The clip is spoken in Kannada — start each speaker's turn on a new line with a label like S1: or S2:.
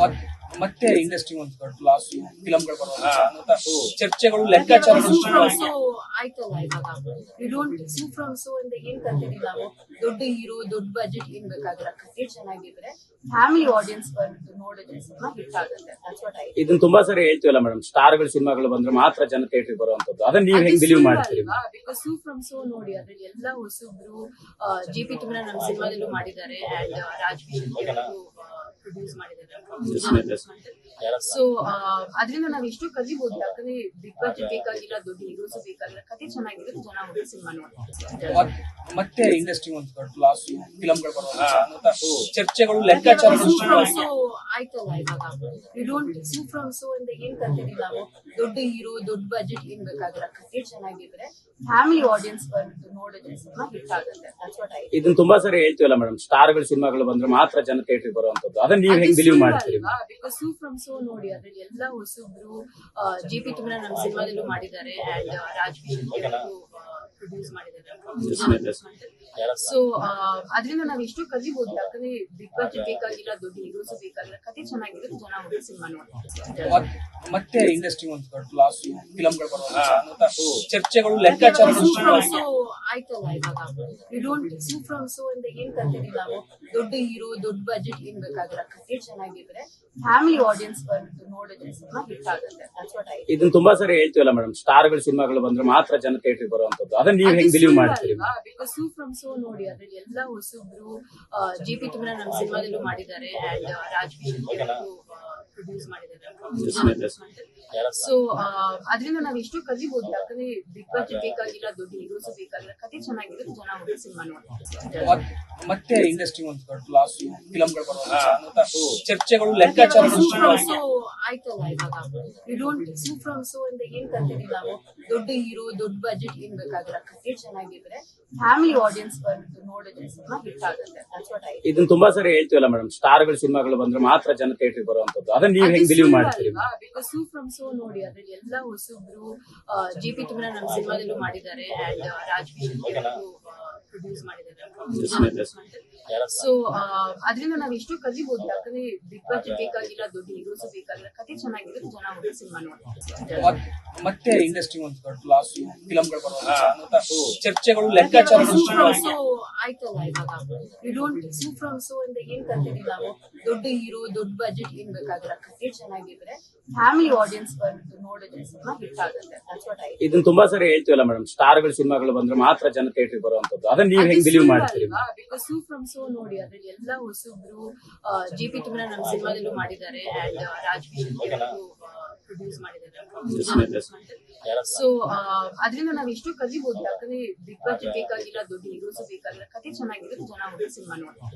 S1: ಮತ್- ಮತ್ತೆ ಇಂಡಸ್ಟ್ರಿ ಒಂದು ದೊಡ್ಡ ಲಾಸ್ ಫಿಲಂಗಳು ಬರೋಲ್ಲ ಚರ್ಚೆಗಳು ಲೆಕ್ಕಾಚಾರಗಳು
S2: ಆಯ್ತಲ್ಲ ಇವಾಗ? You don't Su from So ಅಂತ ಏನ್ ಕಲ್ತಿದೀವಿ ನಾವು? ದೊಡ್ಡ ಹೀರೋ ದೊಡ್ಡ ಬಜೆಟ್ ಏನ್ ಬೇಕಾಗಿಲ್ಲ? ಕಥೆ ಚೆನ್ನಾಗಿದ್ರೆ ಫ್ಯಾಮಿಲಿ ಆಡಿಯನ್ಸ್ ಬಂದು ನೋಡಿದ್ರೆ ಸಿನಿಮಾ ಹಿಟ್ ಆಗುತ್ತೆ. ದಟ್ಸ್ ವಾಟ್ ಐ
S3: ಇದನ್ನ ತುಂಬಾ ಸರಿ ಹೇಳ್ತೀವಲ್ಲ ಮೇಡಮ್ ಸ್ಟಾರ್ಗಳ ಸಿನಿಮಾಗಳು ಬಂದ್ರೆ ಮಾತ್ರ ಜನ ಥಿಯೇಟರ್ ಬರುವಂತದ್ದು ಅದನ್ನ ನೀವು ಹೆಂಗ್ ಬಿಲೀವ್ ಮಾಡ್ತೀರಿ?
S2: ಬಿಕಾಸ್ ಸೂ ಫ್ರಮ್ ಸೋ ನೋಡಿ ಅದ್ರಲ್ಲಿ ಎಲ್ಲ ಹೊಸಬ್ರು ಜಿ ಪಿ ತುಮರ ನಮ್ಮ ಸಿನಿಮಾದಲ್ಲೂ ಮಾಡಿದ್ದಾರೆ ಅಂಡ್ ರಾಜ್ವೀರ್ ಪ್ರೊಡ್ಯೂಸ್ ಮಾಡಿದ್ದಾರೆ ಸೊ ಅದರಿಂದ ನಾವ್ ಎಷ್ಟು ಕಲಿಬಹುದು ಯಾಕಂದ್ರೆ ಬಿಗ್ ಬಜೆಟ್ ಬೇಕಾಗಿಲ್ಲ ದೊಡ್ಡ ಹೀರೋಸ್ ಬೇಕಾಗಿಲ್ಲ. ಕತೆ ಚೆನ್ನಾಗಿದ್ರೆ ಜನ ಹೋಗಿ ಸಿನಿಮಾ ನೋಡ್ತಾರೆ.
S1: ಮತ್- ಮತ್ತೆ ಇಂಡಸ್ಟ್ರಿ ಒಂದು ದೊಡ್ಡ ಲಾಸ್ ಫಿಲಂಗಳು ಬರೋಲ್ಲ ಅಂತ ಚರ್ಚೆಗಳು ಲೆಕ್ಕಾಚಾರಗಳು ಶುರುವಾಗಿದೆ.
S2: ಸೊ ಆಯ್ತಲ್ಲ ಇವಾಗ. You don't Su from So ಅಂತ ಏನ್ ಕಲ್ತಿದೀವಿ ನಾವು? ದೊಡ್ಡ ಹೀರೋ ದೊಡ್ಡ ಬಜೆಟ್ ಏನ್ ಬೇಕಾಗಿಲ್ಲ. ಕತೆ ಚೆನ್ನಾಗಿದ್ರೆ ಫ್ಯಾಮಿಲಿ ಆಡಿಯನ್ಸ್ ಬಂದು ನೋಡಿದ್ರೆ ಸಿನಿಮಾ ಹಿಟ್ ಆಗುತ್ತೆ. ದಟ್ಸ್ ವಾಟ್ ಐ
S3: ಇದನ್ನ ತುಂಬಾ ಸರಿ ಹೇಳ್ತೀವಲ್ಲ ಮೇಡಮ್ ಸ್ಟಾರ್ಗಳ ಸಿನಿಮಾಗಳು ಬಂದ್ರೆ ಮಾತ್ರ ಜನ ಥಿಯೇಟರ್ ಬರುವಂತದ್ದು ಅದನ್ನ ನೀವು ಹೆಂಗ್ ಬಿಲೀವ್ ಮಾಡ್ತೀರಿ?
S2: ಬಿಕಾಸ್ ಸೂ ಫ್ರಮ್ ಸೋ ನೋಡಿ ಅದ್ರಲ್ಲಿ ಎಲ್ಲ ಹೊಸಬ್ರು ಜೆ ಪಿ ನಮ್ಮ ಸಿನಿಮಾದಲ್ಲೂ ಮಾಡಿದ್ದಾರೆ ಅಂಡ್ ರಾಜ್ವೀರ್ ಪ್ರೊಡ್ಯೂಸ್ ಮಾಡಿದ್ದಾರೆ. ಸೊ ಅದರಿಂದ ನಾವ್ ಎಷ್ಟು ಕಲಿಬಹುದು ಯಾಕಂದ್ರೆ ಬಿಗ್ ಬಜೆಟ್ ಬೇಕಾಗಿಲ್ಲ ದೊಡ್ಡ ಹೀರೋಸ್ ಬೇಕಾಗಿಲ್ಲ ಕತೆ ಚೆನ್ನಾಗಿದ್ರೆ ಜನ ಹೋಗಿ ಸಿನಿಮಾ
S1: ಮತ್ತೆ ಇಂಡಸ್ಟ್ರಿ ಒಂದು ದೊಡ್ಡ ಲಾಸ್ ಫಿಲಂಗಳು ಅಂತ ಚರ್ಚೆಗಳು ಲೆಕ್ಕಾಚಾರಗಳು.
S2: ಸೊ ಆಯ್ತಲ್ಲ ಇವಾಗ? You don't Su from So ಅಂತ ಏನ್ ಕಲ್ತಿದೀವಿ ನಾವು? ದೊಡ್ಡ ಹೀರೋ ದೊಡ್ಡ ಬಜೆಟ್ ಏನ್ ಬೇಕಾಗಿಲ್ಲ? ಕತೆ ಚೆನ್ನಾಗಿದ್ರೆ ಫ್ಯಾಮಿಲಿ ಆಡಿಯನ್ಸ್ ಬಂದು ನೋಡಿದ್ರೆ ಸಿನಿಮಾ ಹಿಟ್ ಆಗುತ್ತೆ.
S3: ಇದನ್ನ ತುಂಬಾ ಸರಿ ಹೇಳ್ತೀವಲ್ಲ ಮೇಡಮ್ ಸ್ಟಾರ್ಗಳ ಸಿನಿಮಾಗಳು ಬಂದ್ರೆ ಮಾತ್ರ ಜನ ಥಿಯೇಟರ್ ಬರುವಂತದ್ದು ಅದನ್ನ ನೀವು ಹೆಂಗ್ ಬಿಲೀವ್ ಮಾಡ್ತೀರಿ?
S2: ಬಿಕಾಸ್ ಸೂ ಫ್ರಮ್ ಸೋ ನೋಡಿ ಅದ್ರಲ್ಲಿ ಎಲ್ಲ ಹೊಸಬ್ರು ಜಿ ಪಿ ತುಮರ ನಮ್ಮ ಸಿನಿಮಾದಲ್ಲೂ ಮಾಡಿದ್ದಾರೆ ಅಂಡ್ ರಾಜ್ವೀರ್ ಪ್ರೊಡ್ಯೂಸ್ ಮಾಡಿದ್ದಾರೆ. ಸೊ ಅದರಿಂದ ನಾವು ಎಷ್ಟು ಕಲಿಬಹುದು ಯಾಕಂದ್ರೆ ಬಿಗ್ ಬಜೆಟ್ ಬೇಕಾಗಿಲ್ಲ ದೊಡ್ಡ ಹೀರೋಸ್ ಬೇಕಾಗಿಲ್ಲ ಕತೆ ಚೆನ್ನಾಗಿದ್ರೆ ಜನ ಹೋಗಿ ಸಿನಿಮಾ
S1: ನೋಡಿ ಮತ್ತೆ ಇಂಡಸ್ಟ್ರಿ ಒಂದು ಲಾಸ್ ಫಿಲಂಗಳು ಚರ್ಚೆಗಳು ಲೆಕ್ಕಾಚಾರ.
S2: ಸೊ ಆಯ್ತಲ್ಲ ಇವಾಗ? You don't Su from So ಇಂದ ಏನ್ ಕಲ್ತಿದೀವಿ ನಾವು ದೊಡ್ಡ ಹೀರೋ ದೊಡ್ಡ ಬಜೆಟ್ ಏನ್ ಬೇಕಾಗಿಲ್ಲ. ಕ್ರಿಕೆಟ್ ಚೆನ್ನಾಗಿದ್ರೆ ಫ್ಯಾಮಿಲಿ ಆಡಿಯನ್ಸ್ ಬಂದು ನೋಡಿದ್ರೆ ಸಿನಿಮಾ ಹಿಟ್ ಆಗುತ್ತೆ.
S3: ಇದನ್ನ ತುಂಬಾ ಸರಿ ಹೇಳ್ತೀವಲ್ಲ ಮೇಡಮ್ ಸ್ಟಾರ್ಗಳ ಸಿನಿಮಾಗಳು ಬಂದ್ರೆ ಮಾತ್ರ ಜನ ಥಿಯೇಟರ್ ಬರುವಂತದ್ದು ಅದನ್ನ ನೀವು ಹೆಂಗ್ ಬಿಲೀವ್ ಮಾಡ್ತೀರಿ?
S2: ಬಿಕಾಸ್ ಸೂ ಫ್ರಮ್ ಸೋ ನೋಡಿ ಅದ್ರಲ್ಲಿ ಎಲ್ಲ ಹೊಸಬ್ರು ಜಿಪಿ ಪಿ ತುಮರ ನಮ್ಮ ಸಿನಿಮಾದಲ್ಲೂ ಮಾಡಿದ್ದಾರೆ. ಅಂಡ್ ರಾಜ್ ಪ್ರೊಡ್ಯೂಸ್ ಮಾಡಿದ್ದಾರೆ. ಸೊ ಅದರಿಂದ ನಾವ್ ಎಷ್ಟು ಕಲಿಬಹುದು ಯಾಕಂದ್ರೆ ಬಿಗ್ ಬಜೆಟ್ ಬೇಕಾಗಿಲ್ಲ ದೊಡ್ಡ ಹೀರೋಸ್ ಬೇಕಾಗಿಲ್ಲ ಕತೆ ಚೆನ್ನಾಗಿರೋದು ಜನ ಹೋಗಿ ಸಿನಿಮಾ ನೋಡ್ತಾರೆ
S1: ಮತ್ತೆ ಇಂಡಸ್ಟ್ರಿ ಒಂದು ದೊಡ್ಡ ಲಾಸ್ ಫಿಲಂಗಳು ಚರ್ಚೆಗಳು ಲೆಕ್ಕಾಚಾರಗಳು.
S2: ಸೊ ಆಯ್ತಲ್ಲ ಇವಾಗ. You don't Su from So ಅಂತ ಏನ್ ಕಲ್ತಿದೀವಿ ನಾವು? ದೊಡ್ಡ ಹೀರೋ ದೊಡ್ಡ ಬಜೆಟ್ ಏನ್ ಬೇಕಾಗಿಲ್ಲ. ಕತೆ ಚೆನ್ನಾಗಿದ್ರೆ ಫ್ಯಾಮಿಲಿ ಆಡಿಯನ್ಸ್ ಬಂದು
S3: ಇದನ್ನ ತುಂಬಾ ಸರಿ ಹೇಳ್ತೀವಲ್ಲ ಮೇಡಮ್ ಸ್ಟಾರ್ಗಳ ಸಿನಿಮಾಗಳು ಬಂದ್ರೆ ಮಾತ್ರ ಜನ ಥಿಯೇಟರ್ ಬರುವಂತದ್ದು ಅದನ್ನ ನೀವ್ ಹೆಂಗ್ ಬಿಲೀವ್ ಮಾಡ್ತೀರಿ?
S2: ಬಿಕಾಸ್ ಸೂ ಫ್ರಮ್ ಸೋ ನೋಡಿ ಅದ್ರಲ್ಲಿ ಎಲ್ಲ ಹೊಸಬ್ರು ಜೆ ಪಿ ತುಮರ ನಮ್ಮ ಸಿನಿಮಾದಲ್ಲೂ ಮಾಡಿದ್ದಾರೆ ಅಂಡ್ ರಾಜ್ವೀರ್ ಪ್ರೊಡ್ಯೂಸ್ ಮಾಡಿದ್ದಾರೆ. ಸೊ ಅದರಿಂದ ನಾವ್ ಎಷ್ಟು ಕಲಿಬಹುದು ಯಾಕಂದ್ರೆ ಬಿಗ್ ಬಜೆಟ್ ಬೇಕಾಗಿಲ್ಲ ದೊಡ್ಡ ಹೀರೋಸ್ ಬೇಕಾಗಿಲ್ಲ ಕತೆ ಚೆನ್ನಾಗಿದ್ರೆ ಜನ ಹೋಗಿ ಸಿನಿಮಾ ನೋಡ್ತಾರೆ.